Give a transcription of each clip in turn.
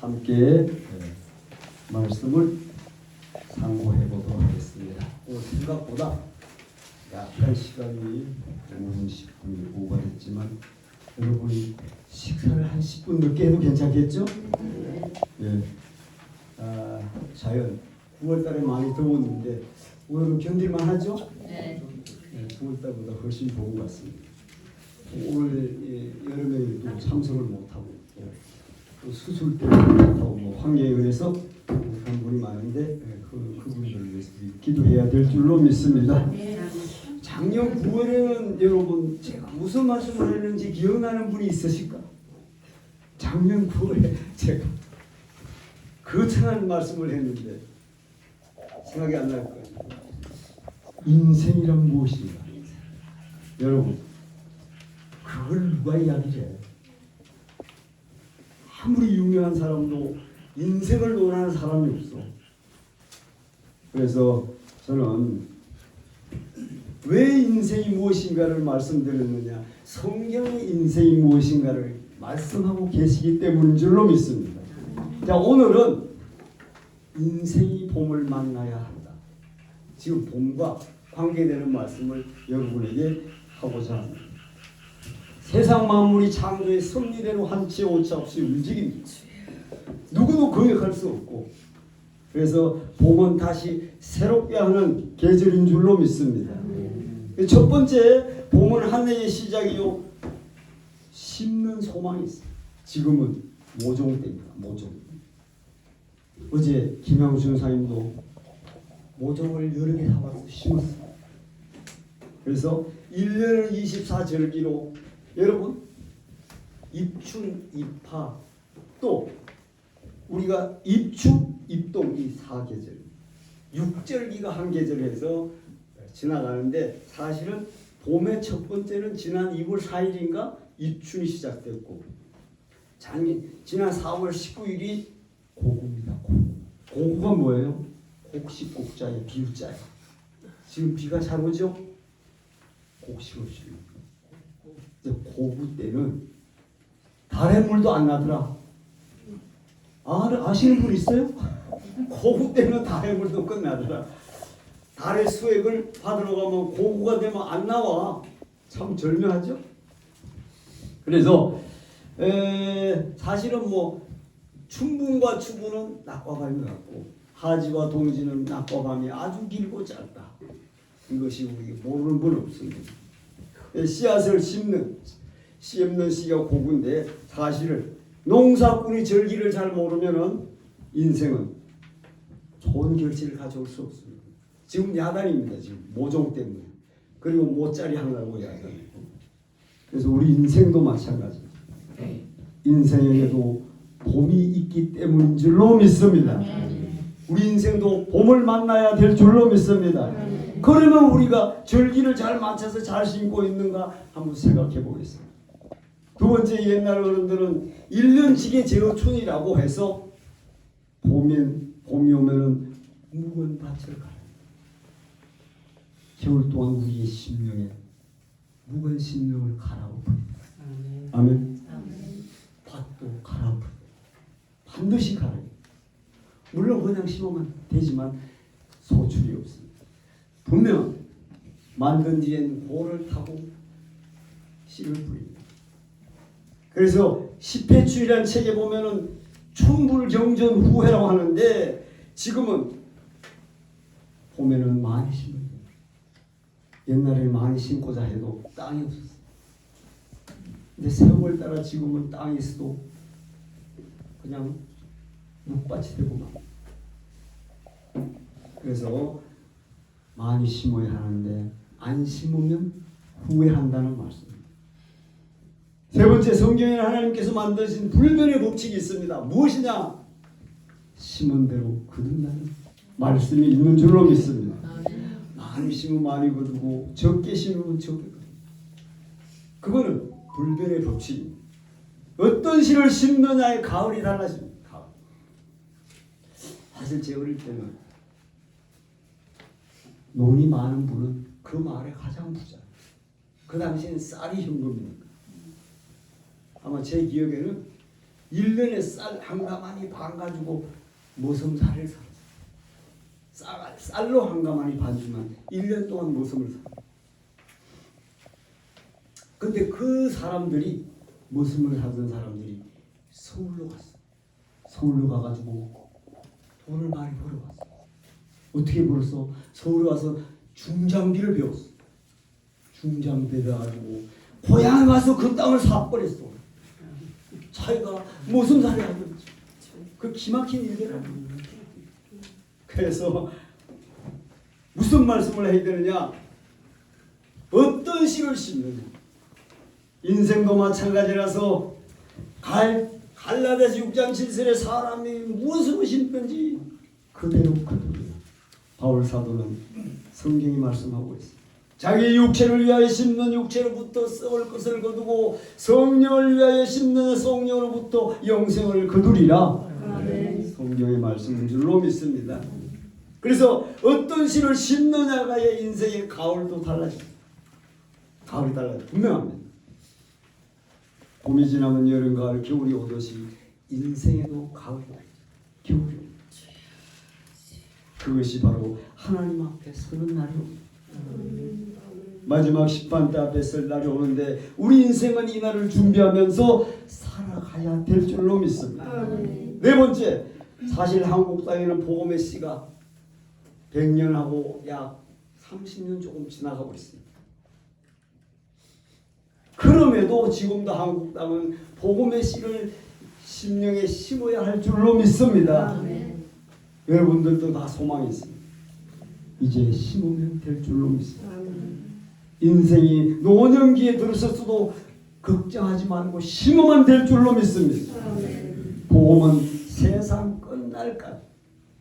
함께 예, 말씀을 상고해 보도록 하겠습니다. 오, 생각보다 약간 시간이 5분 10분이 오버했지만 여러분이 식사를 한 10분 늦게 해도 괜찮겠죠? 예. 아, 자연 9월달에 많이 더웠는데 오늘은 견딜만 하죠? 네. 네, 9월달보다 훨씬 좋은 것 같습니다. 오늘 예, 여름에 또 참석을 못하고 예, 또 수술 때문에 못하고 뭐 환경에 의해서 그런 분이 많은데 예, 그, 그분들을 위해서 기도해야 될 줄로 믿습니다. 작년 9월에는 여러분 제가 무슨 말씀을 했는지 기억나는 분이 있으실까? 작년 9월에 제가 거창한 말씀을 했는데 생각이 안 날 거예요. 인생이란 무엇인가? 여러분, 그걸 누가 이야기를 해? 아무리 유명한 사람도 인생을 논하는 사람이 없어. 그래서 저는 왜 인생이 무엇인가를 말씀드렸느냐? 성경의 인생이 무엇인가를 말씀하고 계시기 때문인 줄로 믿습니다. 자, 오늘은 인생이 봄을 만나야 한다. 지금 봄과 관계되는 말씀을 여러분에게 하고자 합니다. 세상 만물이 창조의 섭리대로 한치 오차 없이 움직입니다. 누구도 거역할 수 없고 그래서 봄은 다시 새롭게 하는 계절인 줄로 믿습니다. 첫 번째 봄은 한 해의 시작이요 심는 소망이 있어요. 지금은 모종 때입니다. 모종. 어제 김양순 사님도 모종을 여러 개 사와서 심었어요. 그래서 1년을 24절기로 여러분 입춘, 입하 또 우리가 입축, 입동 이 사계절 육절기가 한 계절에서 지나가는데 사실은 봄의 첫 번째는 지난 2월 4일인가 입춘이 시작됐고 작년 지난 4월 19일이 고구입니다. 고구. 고구가 뭐예요? 곡식 곡자의 비유자예요. 지금 비가 잘 오죠? 곡식을 심는 고구 때는 달의 물도 안 나더라. 아, 아시는 분 있어요? 고구 때는 달의 물도 끝나더라. 달의 수액을 받으러 가면 고구가 되면 안 나와. 참 절묘하죠? 그래서 에, 사실은 뭐 춘분과 추분은 낮과 밤이 같고 하지와 동지는 낮과 밤이 아주 길고 짧다. 이것이 우리 모르는 분 없습니다. 씨앗을 심는 심는 시가 고군데 사실은 농사꾼이 절기를 잘 모르면은 인생은 좋은 결실을 가져올 수 없습니다. 지금 야단입니다. 지금 모종 때문에 그리고 모짜리 하려고 야단. 그래서 우리 인생도 마찬가지입니다. 인생에게도 봄이 있기 때문인 줄로 믿습니다. 우리 인생도 봄을 만나야 될 줄로 믿습니다. 그러면 우리가 절기를 잘 맞춰서 잘 심고 있는가 한번 생각해 보겠습니다. 두 번째 옛날 어른들은 1년치게 제어춘이라고 해서 봄엔 봄이 오면은 묵은 밭을 가라. 겨울 동안 우리의 심령에 묵은 심령을 갈아엎습니다. 아멘. 밭도 갈아엎습니다. 반드시 갈아요. 물론 그냥 심으면 되지만 소출이 없습니다. 분명 만든 뒤엔 고를 타고 씨를 뿌립니다. 그래서 십회추이라는 책에 보면은 춘불경전 후회라고 하는데 지금은 봄에는 많이 심어요. 옛날에 많이 심고자 해도 땅이 없었어요. 근데 세월 따라 지금은 땅이 있어도 그냥 묵밭이 되고 막. 그래서 많이 심어야 하는데 안 심으면 후회한다는 말씀입니다. 세 번째 성경에 하나님께서 만드신 불변의 법칙이 있습니다. 무엇이냐? 심은 대로 거둔다는 말씀이 있는 줄로 믿습니다. 많이 심으면 많이 거두고 적게 심으면 적게 거두고 그거는 불변의 법칙입니다. 어떤 씨를 심느냐에 가을이 달라집니다. 가을. 사실 제 어릴 때는 논이 많은 분은 그 마을에 가장 부자. 그 당시엔 쌀이 현금이니까. 아마 제 기억에는 1년에 쌀 한 가마니 반 가지고 모섬살을 사. 쌀, 쌀로 한 가마니 반 주면 1년 동안 모섬을 사. 근데 그 사람들이 모섬을 사던 사람들이 서울로 갔어. 서울로 가가지고 돈을 많이 벌어왔어. 어떻게 벌었어? 서울에 와서 중장비를 배웠어. 중장비 배워가지고 고향에 와서 그 땅을 사버렸어. 자기가 무슨 살이 거지. 그 기막힌 일이라고. 그래서 무슨 말씀을 해야 되느냐? 어떤 씨를 심느냐? 인생도 마찬가지라서 갈 갈라데스 6장 7절에 사람이 무엇을 심든지 그대로 그대로 바울 사도는 성경이 말씀하고 있습니다. 자기 육체를 위하여 심는 육체로부터 썩을 것을 거두고 성령을 위하여 심는 성령으로부터 영생을 거두리라. 성경의 말씀인 줄로 믿습니다. 그래서 어떤 씨를 심느냐가의 인생의 가을도 달라집니다. 가을이 달라요. 분명합니다. 봄이 지나면 여름, 가을, 겨울이 오듯이 인생에도 가을이 오죠. 겨울이 오죠. 그것이 바로 하나님 앞에 서는 날이옵니다. 마지막 때 앞에 설 날이 오는데 우리 인생은 이 날을 준비하면서 살아가야 될 줄로 믿습니다. 네 번째, 사실 한국 땅에는 복음의 씨가 100년하고 약 30년 조금 지나가고 있습니다. 그럼에도 지금도 한국 땅은 복음의 씨를 심령에 심어야 할 줄로 믿습니다. 여러분들도 다 소망이 있습니다. 이제 심으면 될 줄로 믿습니다. 인생이 노년기에 들었어도 걱정하지 말고 심으면 될 줄로 믿습니다. 복음은 세상 끝날까지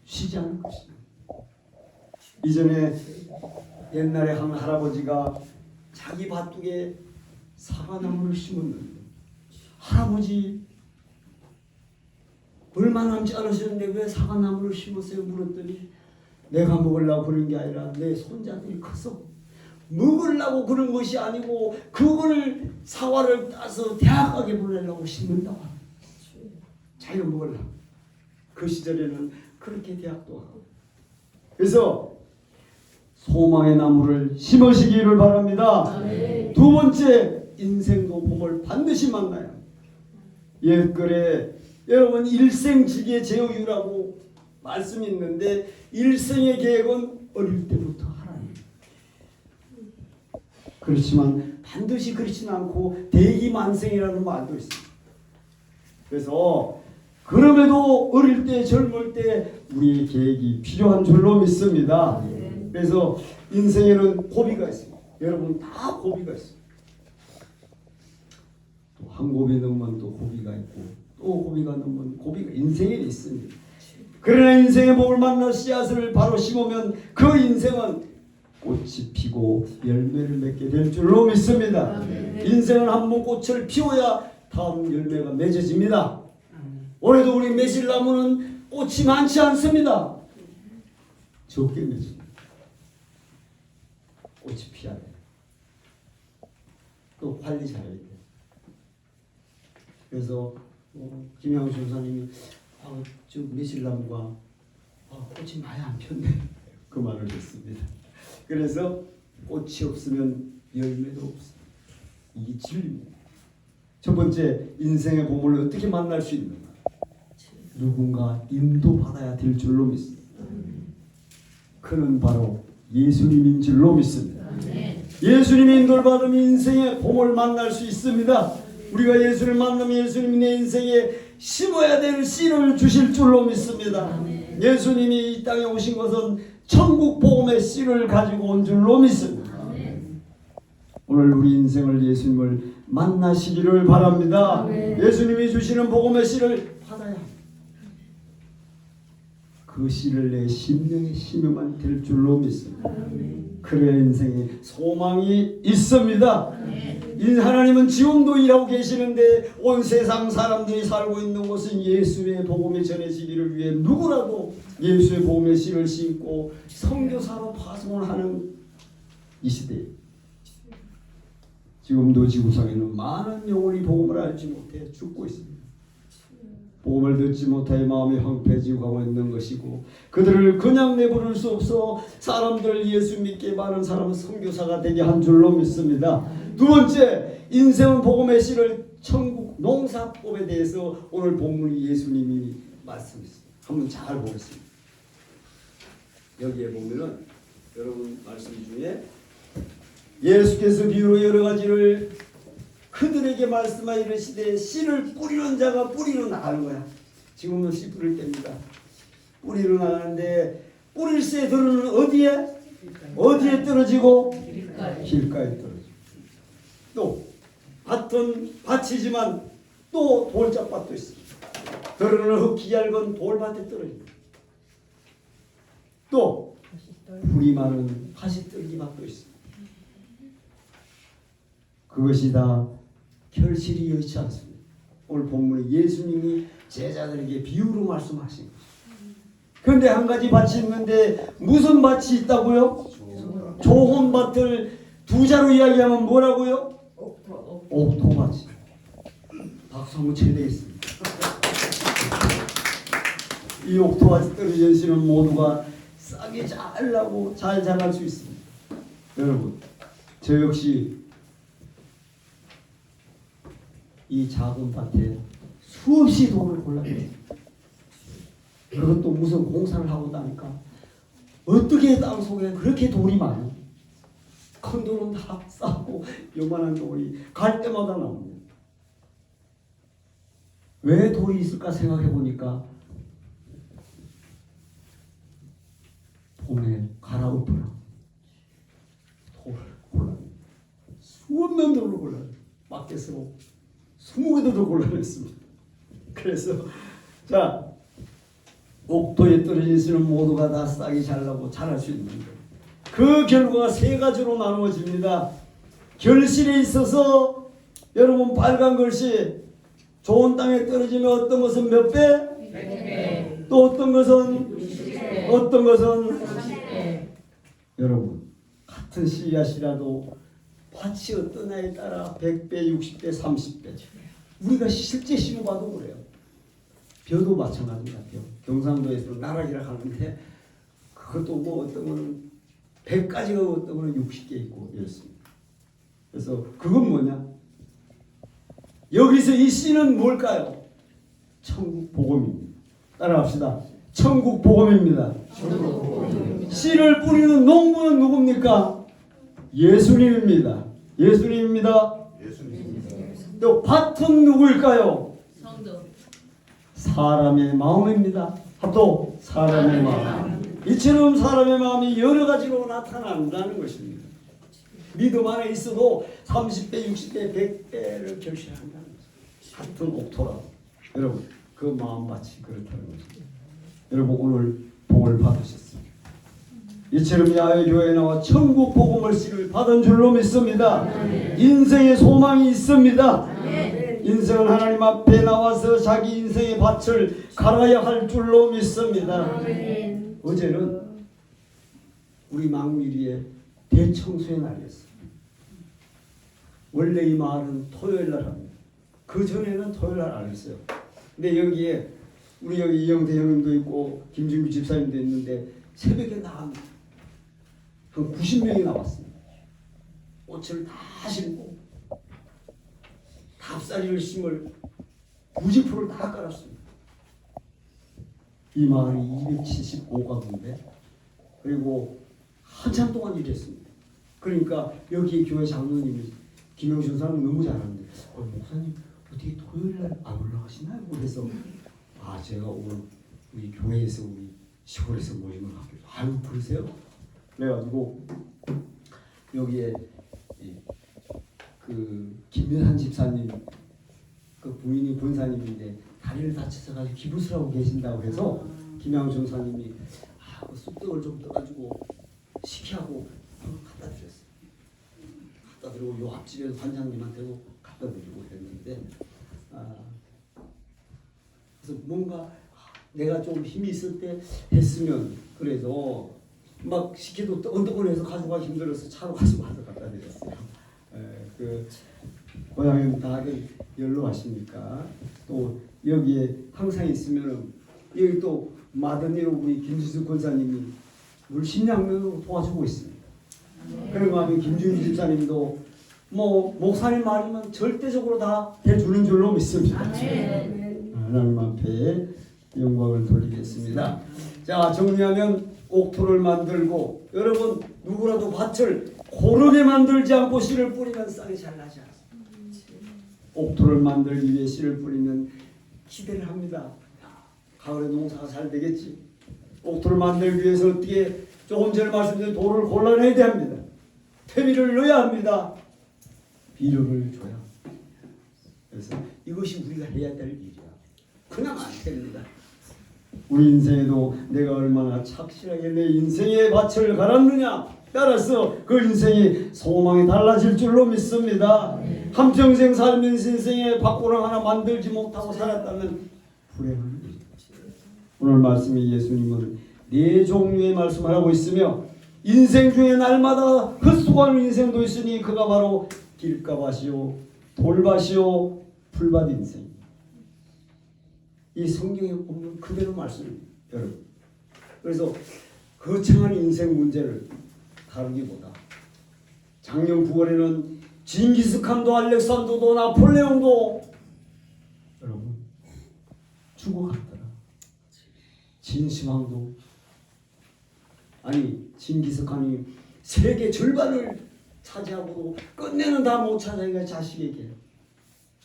쉬지 않을 것입니다. 이전에 옛날에 한 할아버지가 자기 밭둑에 사과나무를 심었는데 할아버지 얼마 남지 않으셨는데 왜 사과나무를 심었어요? 물었더니 내가 먹으려고 그런 게 아니라 내 손자들이 커서 먹으려고 그런 것이 아니고 그걸 사과를 따서 대학 가게 보내려고 심는다. 자기가 먹으려고. 그 시절에는 그렇게 대학도 하고. 그래서 소망의 나무를 심으시기를 바랍니다. 두 번째 인생도 봄을 반드시 만나요. 옛글에 여러분 일생지기의 제후유라고 말씀이 있는데 일생의 계획은 어릴 때부터 하나님. 그렇지만 반드시 그렇지는 않고 대기만생이라는 말도 있습니다. 그래서 그럼에도 어릴 때 젊을 때 우리의 계획이 필요한 줄로 믿습니다. 그래서 인생에는 고비가 있습니다. 여러분 다 고비가 있습니다. 또 한 고비 넘으면 또 고비가 있고 또 고비가 넘으면 고비가 인생에 있습니다. 그러나 인생의 복을 만나 씨앗을 바로 심으면 그 인생은 꽃이 피고 열매를 맺게 될 줄로 믿습니다. 인생은 한 번 꽃을 피워야 다음 열매가 맺어집니다. 올해도 우리 매실나무는 꽃이 많지 않습니다. 적게 맺습니다. 꽃이 피어야 돼요. 또 관리 잘해야 돼요. 그래서 어, 김양수 전사님이 아, 저 매실나무가 아, 꽃이 많이 안 폈네 그 말을 듣습니다. 그래서 꽃이 없으면 열매도 없습니다. 이게 진리입니다. 첫 번째 인생의 보물을 어떻게 만날 수 있는가? 누군가 인도받아야 될 줄로 믿습니다. 그는 바로 예수님인 줄로 믿습니다. 예수님의 인도를 받으면 인생의 봄을 만날 수 있습니다. 우리가 예수를 만나면 예수님이 내 인생에 심어야 될 씨를 주실 줄로 믿습니다. 예수님이 이 땅에 오신 것은 천국 복음의 씨를 가지고 온 줄로 믿습니다. 오늘 우리 인생을 예수님을 만나시기를 바랍니다. 예수님이 주시는 복음의 씨를 받아야. 그 씨를 내 심령에 심으면 될 줄로 믿습니다. 그래야 인생에 소망이 있습니다. 이 하나님은 지금도 일하고 계시는데 온 세상 사람들이 살고 있는 곳은 예수의 복음이 전해지기를 위해 누구라도 예수의 복음의 씨를 심고 선교사로 파송을 하는 이 시대. 지금도 지구상에는 많은 영혼이 복음을 알지 못해 죽고 있습니다. 복음을 듣지 못하여 마음이 황폐해지고 가고 있는 것이고 그들을 그냥 내버릴 수 없어 사람들 예수 믿게 많은 사람은 선교사가 되게 한 줄로 믿습니다. 두 번째 인생은 복음의 씨를 천국 농사법에 대해서 오늘 본문 예수님이 말씀했습니다. 한번 잘 보겠습니다. 여기에 보면은 여러분 말씀 중에 예수께서 비유로 여러 가지를 그들에게 말씀하여 이르시되 씨를 뿌리는 자가 뿌리로 나가는 거야. 지금은 씨 뿌릴 때입니다. 뿌리로 나가는데 뿌릴 새 들은 어디에? 어디에 떨어지고? 길가에 떨어지고. 또 밭은 밭이지만 또 돌짝밭도 있습니다. 들어는 흙기 얇은 돌밭에 떨어집니다. 또 불이 많은 가시떨기밭도 있습니다. 그것이 다 결실이 여의치 않습니다. 오늘 본문에 예수님이 제자들에게 비유로 말씀하신 거죠. 그런데 한 가지 밭이 있는데 무슨 밭이 있다고요? 좋은 밭을 두 자로 이야기하면 뭐라고요? 옥토밭이. 박수 한번 쳐내겠습니다. 이 옥토밭에 떨어진 씨는 모두가 싸게 잘 나고 잘 자랄 수 있습니다. 여러분, 저 역시 이 작은 밭에 수없이 돈을 골랐겠죠. 그것도 무슨 공사를 하고 다니까 어떻게 땅 속에 그렇게 돈이 많아? 큰 돈은 다 싸고 요만한 돈이 갈 때마다 나옵니다. 왜 돈이 있을까 생각해 보니까 봄에 갈아엎으라 돌을 골라 수없는 돌로 골라 밖에 쓰고 20개도 더 곤란했습니다. 그래서 자 옥도에 떨어져 있으면 모두가 다 싹이 잘나고 잘할 수 있는 거그 결과가 세 가지로 나누어집니다. 결실에 있어서 여러분 빨간 글씨 좋은 땅에 떨어지면 어떤 것은 몇 배? 또 어떤 것은 어떤 것은 여러분 같은 씨앗이라도 밭이 어떠냐에 따라 100배, 60배, 30배 우리가 실제 심어봐도 그래요. 벼도 마찬가지입니다. 벼. 경상도에서 나락이라 하는데 그것도 뭐 어떤 거는 100가지가 어떤 거는 60개 있고 이렇습니다. 그래서 그건 뭐냐? 여기서 이 씨는 뭘까요? 천국 복음입니다. 따라합시다. 천국 복음입니다. 씨를 뿌리는 농부는 누굽니까? 예수님입니다. 예수님입니다. 또 밭은 누구일까요? 성도 사람의 마음입니다. 합도 사람의 마음. 이처럼 사람의 마음이 여러 가지로 나타난다는 것입니다. 믿음 안에 있어도 30배, 60배, 100배를 결실한다는 거죠. 같은 옥토라도. 여러분, 그 마음밭이 그렇다는 거죠. 여러분, 오늘 복을 받으셨습니다. 이처럼 야외 교회에 나와 천국 복음을 씨를 받은 줄로 믿습니다. 인생의 소망이 있습니다. 인생은 하나님 앞에 나와서 자기 인생의 밭을 갈아야 할 줄로 믿습니다. 어제는 우리 망미리에 대청소의 날이었어요. 원래 이 마을은 토요일 날 합니다. 그 전에는 토요일 날 안 했어요. 근데 여기에 우리 여기 이영대 형님도 있고 김준규 집사님도 있는데 새벽에 나갑니다. 한 90명이 나왔습니다. 꽃을 다 심고 답사리를 심을 90%를 다 깔았습니다. 이 마을이 275가구인데 그리고 한참 동안 일했습니다. 그러니까 여기 교회 장로님이 김영준 사람 너무 잘하는데 어, 목사님 어떻게 토요일 날 안 올라가시나요? 그래서 아 제가 오늘 우리 교회에서 우리 시골에서 모임을 하기로 아유 그러세요? 그래가지고 여기에 이, 그 김연한 집사님 그 부인이 본사님인데 다리를 다쳐서 가지고 기부를 하고 계신다고 해서 김양준 사님이 아, 그 쑥떡을 좀 떠가지고 식히하고 한번 갖다 드렸어요. 갖다 드리고 요 앞집에 관장님한테도 갖다 드리고 그랬는데 아, 그래서 뭔가 아, 내가 좀 힘이 있을 때 했으면 그래서 막 언덕을 해서 가져가기 힘들어서 차로 가지고 와서 갖다 드렸어요. 에, 그 고향은 다들 연로하시니까 또 여기에 항상 있으면은 여기 또 마더니로 우리 김지수 권사님이 물심양면으로 도와주고 있습니다. 그리고 하면 김준희 집사님도 뭐 목사님 말이면 절대적으로 다 해주는 줄로 믿습니다. 하나님 앞에 영광을 돌리겠습니다. 자 정리하면 옥토를 만들고 여러분 누구라도 밭을 고르게 만들지 않고 씨를 뿌리면 싹이 잘 나지 않습니다. 옥토를 만들기 위해 씨를 뿌리면 기대를 합니다. 가을에 농사가 잘 되겠지. 옥토를 만들기 위해서 어떻게 조금 전에 말씀드린 돌을 골라내야 합니다. 퇴비를 넣어야 합니다. 비료를 줘야. 그래서 이것이 우리가 해야 될 일이야. 그냥 안 됩니다. 우리 인생에도 내가 얼마나 착실하게 내 인생의 밭을 갈았느냐 따라서 그 인생이 소망이 달라질 줄로 믿습니다. 한평생 살면서 인생에 밭고랑 하나 만들지 못하고 살았다면 불행을. 오늘 말씀에 예수님은 네 종류의 말씀을 하고 있으며 인생 중에 날마다 헛수고하는 인생도 있으니 그가 바로 길가밭이요 돌밭이요 풀밭 인생 이 성경에 보면 그대로 말씀입니다 여러분. 그래서 거창한 인생 문제를 다루기보다 작년 9월에는 징기스칸도 알렉산더도 나폴레옹도 여러분 죽어갔더라. 진시황도 아니 징기스칸이 세계 절반을 차지하고도 끝내는 다못 차지하니까 자식에게.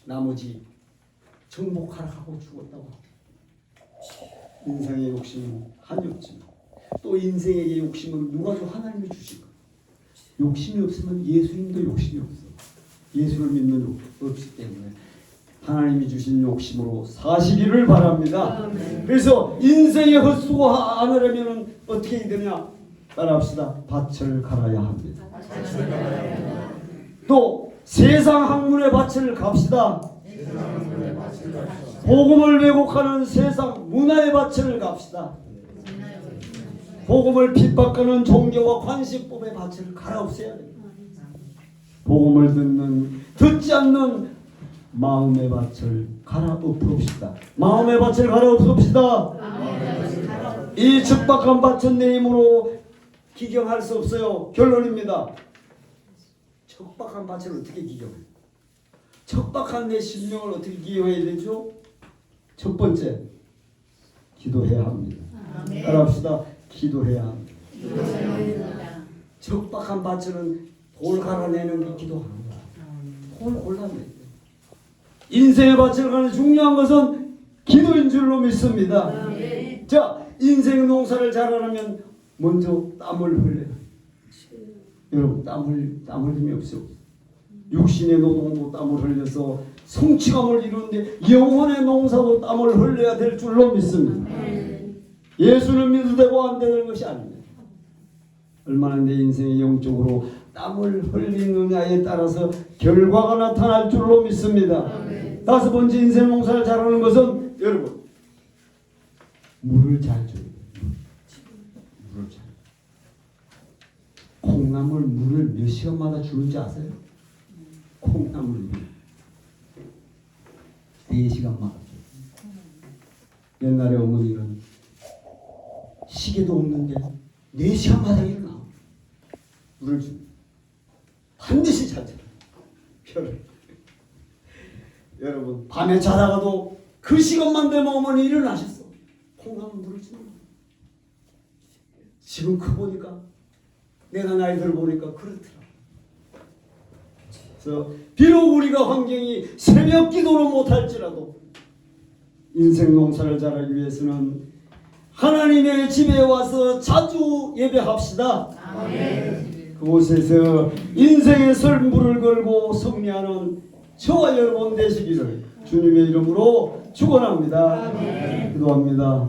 나머지 정복하라 하고 죽었다고 인생의 욕심은 한없지만 또 인생에게 욕심은 누가 줘 하나님이 주신 거 욕심이 없으면 예수님도 욕심이 없어 예수를 믿는 욕 없기 때문에 하나님이 주신 욕심으로 사시기를 바랍니다. 그래서 인생의 헛수고 안 하려면 어떻게 해야 되냐? 따라합시다. 밭을 갈아야 합니다. 또 세상 학문의 밭을 갑시다. 복음을 왜곡하는 세상 문화의 밭을 갑시다. 복음을 핍박하는 종교와 관습법의 밭을 갈아엎어야 됩니다. 복음을 듣는 듣지 않는 마음의 밭을 갈아엎읍시다. 마음의 밭을 갈아엎읍시다. 이 척박한 밭은 내 힘으로 기경할 수 없어요. 결론입니다. 척박한 밭을 어떻게 기경해? 척박한 내 심령을 어떻게 기경해야 되죠? 첫 번째, 기도해야 합니다. 따라합시다. 기도해야 합니다. 척박한 밭은 돌 갈아내는 거야. 돌 골라내. 인생의 밭을 가는 중요한 것은 기도인 줄로 믿습니다. 자, 인생 농사를 잘하려면 먼저 땀을 흘려요. 여러분 땀 흘림이 없어. 육신의 노동도 땀을 흘려서 성취감을 이루는데 영혼의 농사도 땀을 흘려야 될 줄로 믿습니다. 예수는 믿어도 되고 안 되는 것이 아닙니다. 얼마나 내 인생의 영적으로 땀을 흘리느냐에 따라서 결과가 나타날 줄로 믿습니다. 다섯 번째 인생 농사를 잘하는 것은 여러분 물을 잘 줘야 돼요. 물을 잘. 콩나물 물을 몇 시간마다 주는지 아세요? 콩나물 물. 네 시간마다 줘요. 옛날에 어머니는 시계도 없는데 네 시간마다 일어나 물을 줍니다. 반드시. 별을. 여러분 밤에 자다가도 그 시간만 되면 어머니 일어나셨어. 콩나물 물을 주는 거예요. 지금 커 보니까 내가 나이 들 보니까 그렇더라. 그래서 비록 우리가 환경이 새벽 기도를 못할지라도 인생 농사를 잘하기 위해서는 하나님의 집에 와서 자주 예배합시다. 그곳에서 인생의 설물을 걸고 승리하는 저와 여러분 되시기를 주님의 이름으로 축원합니다. 기도합니다.